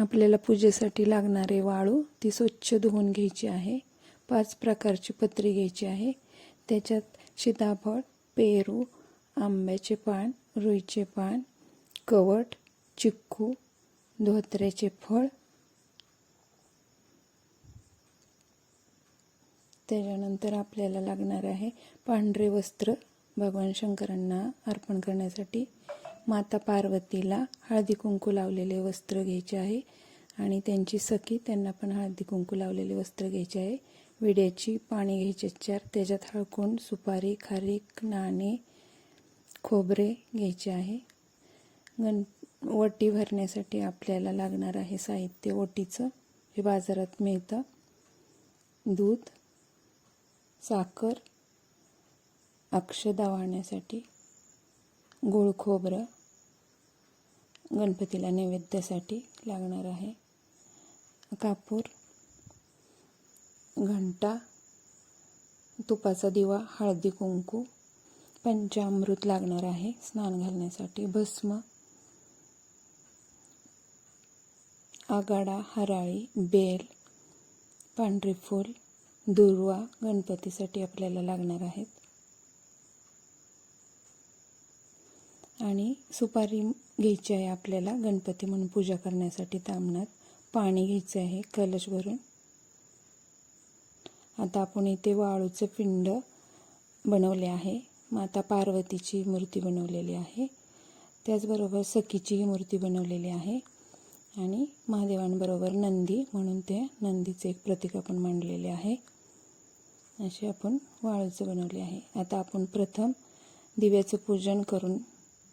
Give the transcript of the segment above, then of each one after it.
आपल्याला पूजेसाठी लागणारे वाळू ती स्वच्छ धुवून घ्यायची आहे. पाच प्रकारची पत्री घ्यायची आहे. त्याच्यात सीताफळ पेरू आंब्याचे पान रुईचे पान कवट चिक्कू धोत्र्याचे फळ. त्याच्यानंतर आपल्याला लागणार आहे पांढरे वस्त्र. भगवान शंकरांना अर्पण करण्यासाठी माता पार्वतीला हळदी कुंकू लावलेले वस्त्र घ्यायचे आहे आणि त्यांची सखी त्यांना पण हळदी कुंकू लावलेले वस्त्र घ्यायचे आहे. विड्याची पाणी घ्यायचे चार त्याच्यात हळकून सुपारी खारीक नाणे खोबरे घ्यायचे आहे. गण ओटी भरण्यासाठी आपल्याला लागणार आहे साहित्य ओटीचं हे बाजारात मिळतं. दूध साखर अक्षदा वाहण्यासाठी. गुळ खोबरं गणपतीला नैवेद्यासाठी लागणार आहे. कापूर घंटा तुपाचा दिवा हळदी कुंकू पंचामृत लागणार आहे स्नान घालण्यासाठी. भस्म आगाडा हराळी बेल पांढरी फूल दुर्वा गणपतीसाठी आपल्याला लागणार आहेत. आणि सुपारी घ्यायची आहे आपल्याला गणपती म्हणून पूजा करण्यासाठी तामणात. पाणी घ्यायचं आहे कलश भरून. आता आपण इथे वाळूचं पिंड बनवले आहे. माता पार्वतीची मूर्ती बनवलेली आहे. त्याचबरोबर सखीचीही मूर्ती बनवलेली आहे. आणि महादेवांबरोबर नंदी म्हणून ते नंदीचे एक प्रतीक आपण मांडलेले आहे. असे आपण वाळूचं बनवले आहे. आता आपण प्रथम दिव्याचं पूजन करून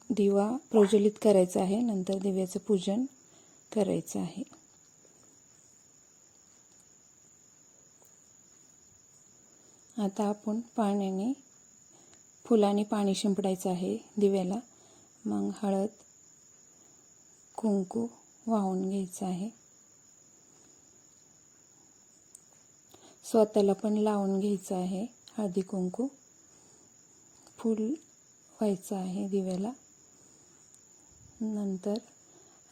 दिवा प्रज्वलित करायचा आहे. नंतर दिव्याचं पूजन करायचं आहे. आता आपण पाण्याने फुलाने पाणी शिंपडायचं आहे दिव्याला. मग हळद कुंकू वाहून घ्यायचं आहे. स्वतःला पण लावून घ्यायचं आहे हळदी कुंकू. फूल व्हायचं आहे दिव्याला. नंतर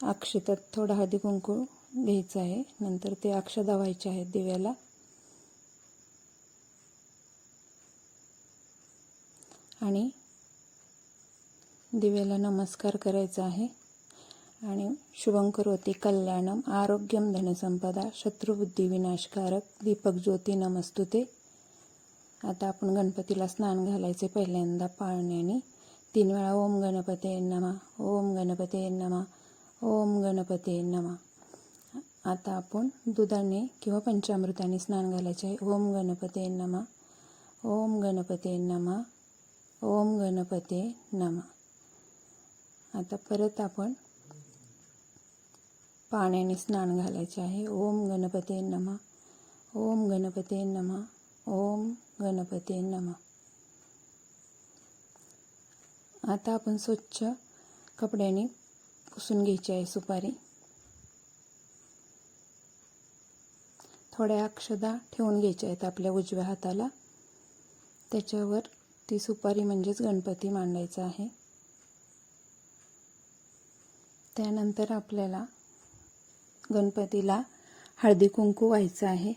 अक्षतात थोडा हळदी कुंकू घ्यायचं आहे. नंतर ते अक्ष व्हायचे आहेत दिव्याला. आणि दिव्याला नमस्कार करायचा आहे. आणि शुभं करोती कल्याणम आरोग्यम धनसंपदा शत्रुबुद्धी विनाशकारक दीपक ज्योती नमस्तुते. आता आपण गणपतीला स्नान घालायचे पहिल्यांदा पाळण्याने. तीन वेळा ओम गणपते नमा ओम गणपते नमा ओम गणपते नमा. आता आपण दुधाने किंवा पंचामृताने स्नान घालायचे आहे. ओम गणपते नमा ओम गणपते नमा ओम गणपते नमा. आता परत आपण पाण्याने स्नान घालायचे आहे. ओम गणपते नमा ओम गणपते नमा ओम गणपते नमा. आता आपण स्वच्छ कपड्याने पुसून घ्यायची आहे सुपारी. थोड्या अक्षदा ठेवून घ्यायच्या आहेत आपल्या उजव्या हाताला. त्याच्यावर ती सुपारी म्हणजेच गणपती मांडायचा आहे. त्यानंतर आपल्याला गणपतीला हळदी कुंकू व्हायचं आहे.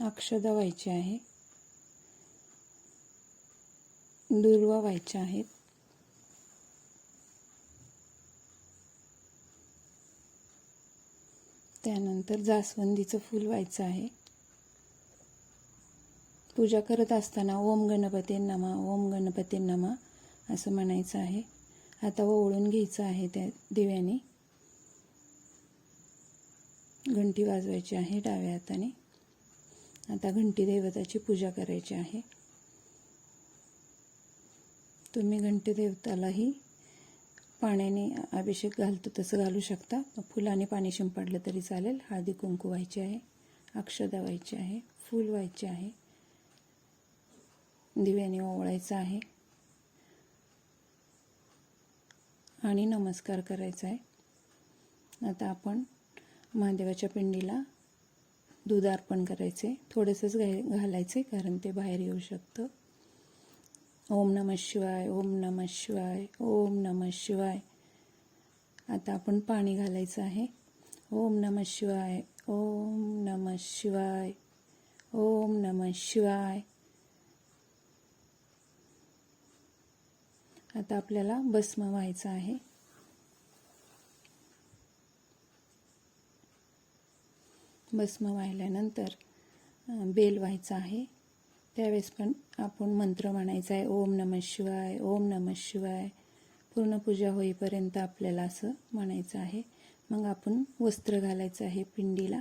अक्षदा व्हायची आहे. दुर्वा व्हायच्या आहेत. त्यानंतर जास्वंदीचं फूल व्हायचं आहे. पूजा करत असताना ओम गणपती नमा ओम गणपती नमा असं म्हणायचं आहे. आता ओवळून घ्यायचं आहे त्या दिव्याने. घंटी वाजवायची आहे डाव्या हाताने. आता घंटी देवताची पूजा करायची आहे. तुम्ही घंटीदेवतालाही पाण्याने अभिषेक घालतो तसं घालू शकता. फुलाने पाणी शिंपडलं तरी चालेल. हळदी कुंकू व्हायची आहे अक्षदा व्हायची आहे फूल व्हायचे आहे दिव्याने ओवळायचं आहे आणि नमस्कार करायचा आहे. आता आपण महादेवाच्या पिंडीला दूध अर्पण करायचे. थोडंसंच घा घालायचे कारण ते बाहेर येऊ शकतं. ओम नम शिवाय ओम नम शिवाय ओम नम शिवाय. आता आपण पाणी घालायचं आहे. ओम नम शिवाय ओम नम शिवाय ओम नम शिवाय. आता आपल्याला भस्म व्हायचं आहे. भस्म व्हायल्यानंतर बेल व्हायचं आहे. त्यावेळेस पण आपण मंत्र म्हणायचा आहे ओम नम शिवाय ओम नम शिवाय. पूर्ण पूजा होईपर्यंत आपल्याला असं म्हणायचं आहे. मग आपण वस्त्र घालायचं आहे पिंडीला.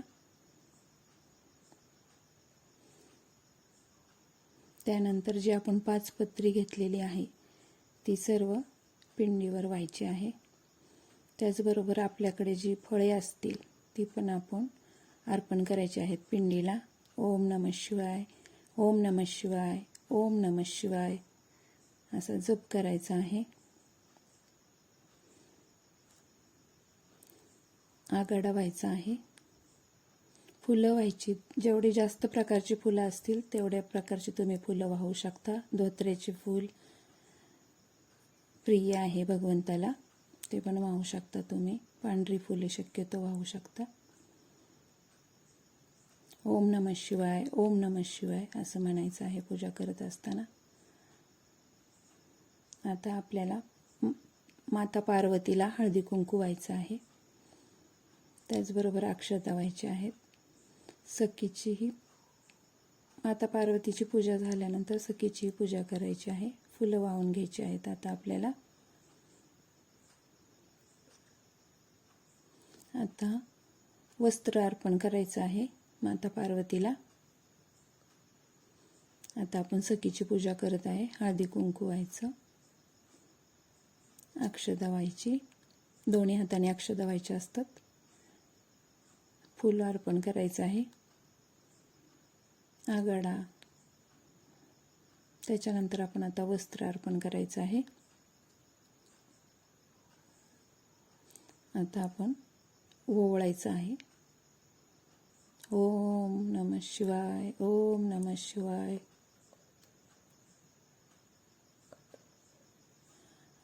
त्यानंतर जी आपण पाच पत्री घेतलेली आहे ती सर्व पिंडीवर व्हायची आहे. त्याचबरोबर आपल्याकडे जी फळे असतील ती पण आपण अर्पण करायची आहेत पिंडीला. ओम नम शिवाय ओम नम शिवाय ओम नम शिवाय. असा जप करायचा आहे. आगाडा व्हायचा आहे. फुलं व्हायची. जेवढी जास्त प्रकारची फुलं असतील तेवढ्या प्रकारची तुम्ही फुलं वाहू शकता. धोत्र्याचे फूल प्रिय आहे भगवंताला. ते पण वाहू शकता तुम्ही. पांढरी फुले शक्यतो वाहू शकता. ओम नम शिवाय ओम नम शिवाय असं म्हणायचं आहे पूजा करत असताना. आता आपल्याला माता पार्वतीला हळदी कुंकू व्हायचं आहे. त्याचबरोबर अक्षता व्हायच्या आहेत. सखीचीही माता पार्वतीची पूजा झाल्यानंतर सखीचीही पूजा करायची आहे. फुलं वाहून घ्यायची आहेत आता आपल्याला. आता वस्त्र अर्पण करायचं आहे. माता पार्वतीला. आता आपण सखीची पूजा करत आहे. हळदी कुंकू व्हायचं. अक्षदा व्हायची. दोन्ही हाताने अक्षदा व्हायच्या असतात. फुलं अर्पण करायचं आहे. आगाडा त्याच्यानंतर आपण आता वस्त्र अर्पण करायचं आहे. आता आपण ओवळायचं आहे. ओम नम शिवाय ओम नम शिवाय.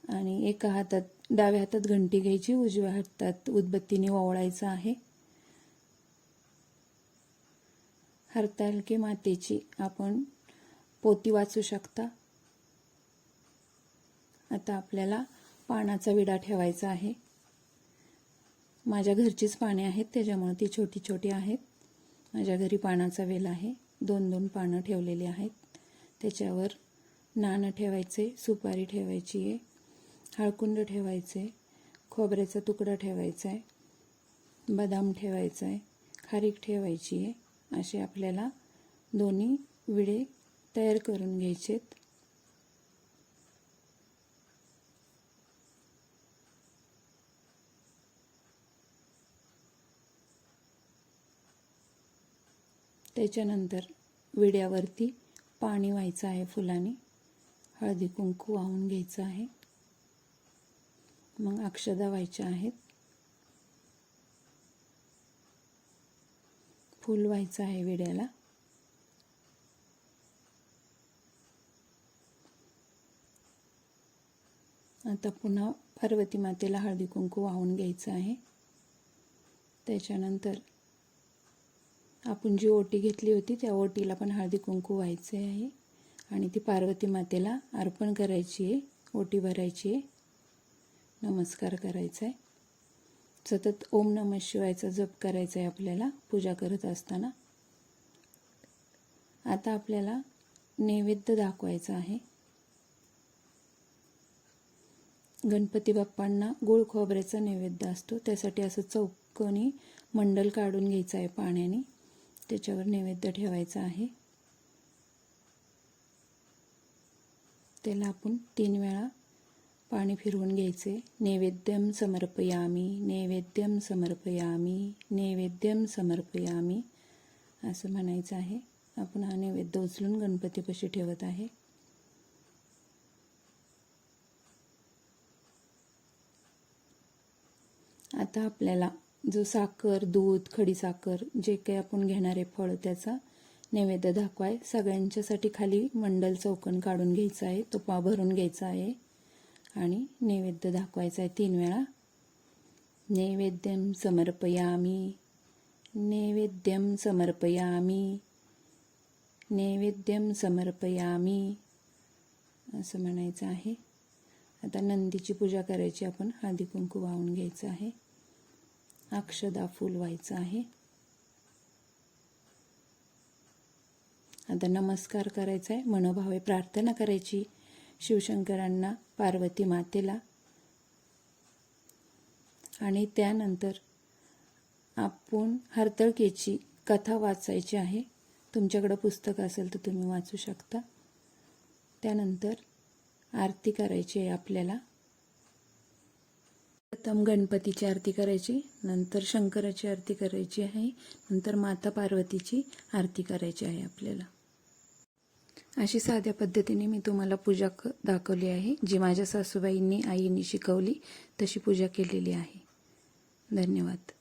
आणि एका हातात डाव्या हातात घंटी घ्यायची उजव्या हातात उदबत्तीने ओवळायचं आहे. हरतालके मातेची आपण पोती वाचू शकता. आता आपल्याला पानाचा विडा ठेवायचा आहे. माझ्या घरचीच पाने आहेत त्याच्यामुळे ती छोटी छोटी आहेत. माझ्या घरी पानाचा वेल आहे. दोन दोन पानं ठेवलेली आहेत. त्याच्यावर नाणं ठेवायचे सुपारी ठेवायची आहे हळकुंड ठेवायचे खोबऱ्याचा तुकडा ठेवायचा आहे बदाम ठेवायचा आहे खारीक ठेवायची आहे. असे आपल्याला दोन्ही विडे तयार करून घ्यायचेत. त्याच्यानंतर विड्यावरती पाणी व्हायचं आहे फुलाने. हळदी कुंकू वाहून घ्यायचं आहे. मग अक्षदा व्हायच्या आहेत. फूल व्हायचं आहे विड्याला. आता पुन्हा पार्वती मातेला हळदी कुंकू वाहून घ्यायचं आहे. त्याच्यानंतर आपण जी ओटी घेतली होती त्या ओटीला पण हळदी कुंकू व्हायचे आहे. आणि ती पार्वती मातेला अर्पण करायची आहे ओटी भरायची आहे. नमस्कार करायचा आहे. सतत ओम नम शिवायचा जप करायचा आहे आपल्याला पूजा करत असताना. आता आपल्याला नैवेद्य दाखवायचा आहे. गणपती बाप्पांना गोळ खोबऱ्याचा नैवेद्य असतो त्यासाठी असं चौकोनी मंडल काढून घ्यायचं आहे पाण्याने. त्याच्यावर नैवेद्य ठेवायचा आहे. त्याला आपण तीन वेळा पाणी फिरवून घ्यायचे. नैवेद्यम समर्पयामी नैवेद्यम समर्पयामी नैवेद्यम समर्पयामी असं म्हणायचं आहे. आपण हा नैवेद्य उचलून गणपतीपाशी ठेवत आहे. आता आपल्याला जो साखर दूध खडीसाखर जे काही आपण घेणारे फळ त्याचा नैवेद्य दाखवाय. सगळ्यांच्यासाठी खाली मंडल चौकन काढून घ्यायचा आहे. तो पा भरून घ्यायचा आहे. आणि नैवेद्य दाखवायचा आहे तीन वेळा. नैवेद्यम समर्पयामी. नैवेद्यम समर्पयामी. नैवेद्यम समर्पयामी. असं म्हणायचं आहे. आता नंदीची पूजा करायची. आपण हळदी कुंकू वाहून घ्यायचं आहे. अक्षदा फुल व्हायचं आहे. आता नमस्कार करायचा आहे मनोभावे प्रार्थना करायची शिवशंकरांना पार्वती मातेला. आणि त्यानंतर आपण हरतळकेची कथा वाचायची आहे. तुमच्याकडं पुस्तक असेल तर तुम्ही वाचू शकता. त्यानंतर आरती करायची आहे आपल्याला. प्रथम गणपतीची आरती करायची नंतर शंकराची आरती करायची आहे नंतर माता पार्वतीची आरती करायची आहे आपल्याला. अशी साध्या पद्धतीने मी तुम्हाला पूजा क दाखवली आहे. जी माझ्या सासूबाईंनी आईंनी शिकवली तशी पूजा केलेली आहे. धन्यवाद.